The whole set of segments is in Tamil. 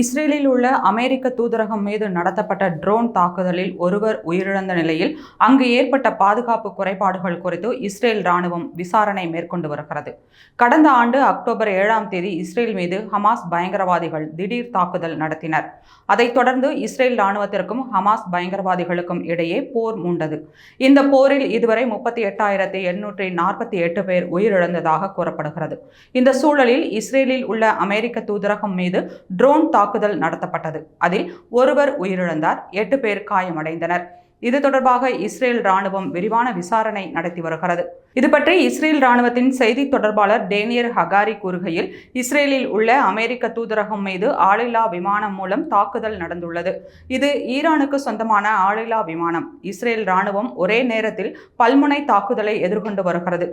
இஸ்ரேலில் உள்ள அமெரிக்க தூதரகம் மீது நடத்தப்பட்ட ட்ரோன் தாக்குதலில் ஒருவர் உயிரிழந்த நிலையில் அங்கு ஏற்பட்ட பாதுகாப்பு குறைபாடுகள் குறித்து இஸ்ரேல் ராணுவம் விசாரணை மேற்கொண்டு வருகிறது. கடந்த ஆண்டு அக்டோபர் ஏழாம் தேதி இஸ்ரேல் மீது ஹமாஸ் பயங்கரவாதிகள் திடீர் தாக்குதல் நடத்தினர். அதைத் தொடர்ந்து இஸ்ரேல் ராணுவத்திற்கும் ஹமாஸ் பயங்கரவாதிகளுக்கும் இடையே போர் மூண்டது. இந்த போரில் இதுவரை முப்பத்தி எட்டாயிரத்தி எண்ணூற்றி நாற்பத்தி எட்டு பேர் உயிரிழந்ததாக கூறப்படுகிறது. இந்த சூழலில் இஸ்ரேலில் உள்ள அமெரிக்க தூதரகம் மீது ட்ரோன் தாக்குதல் தாக்குதல் நடத்தப்பட்டது. அதில் ஒருவர் உயிரிழந்தார் எட்டு பேர் காயமடைந்தனர். இது தொடர்பாக இஸ்ரேல் ராணுவம் விரிவான விசாரணை நடத்தி வருகிறது. இது பற்றி இஸ்ரேல் ராணுவத்தின் செய்தி தொடர்பாளர் டேனியர் ஹகாரி கூறுகையில் இஸ்ரேலில் உள்ள அமெரிக்க தூதரகம் மீது ஆளில்லா விமானம் மூலம் தாக்குதல் நடந்துள்ளது. இது ஈரானுக்கு சொந்தமான ஆளில்லா விமானம். இஸ்ரேல் ராணுவம் ஒரே நேரத்தில் பல்முனை தாக்குதலை எதிர்கொண்டு வருகிறது.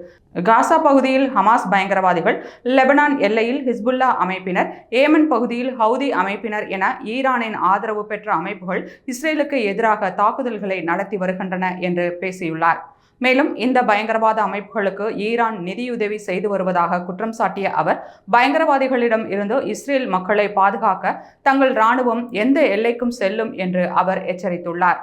காசா பகுதியில் ஹமாஸ் பயங்கரவாதிகள் லெபனான் எல்லையில் ஹிஸ்புல்லா அமைப்பினர் ஏமன் பகுதியில் ஹவுதி அமைப்பினர் என ஈரானின் ஆதரவு பெற்ற அமைப்புகள் இஸ்ரேலுக்கு எதிராக தாக்குதல்களை நடத்தி வருகின்றன என்று பேசியுள்ளார். மேலும் இந்த பயங்கரவாத அமைப்புகளுக்கு ஈரான் நிதியுதவி செய்து வருவதாக குற்றம் சாட்டிய அவர் பயங்கரவாதிகளிடம் இருந்து இஸ்ரேல் மக்களை பாதுகாக்க தங்கள் ராணுவம் எந்த எல்லைக்கும் செல்லும் என்று அவர் எச்சரித்துள்ளார்.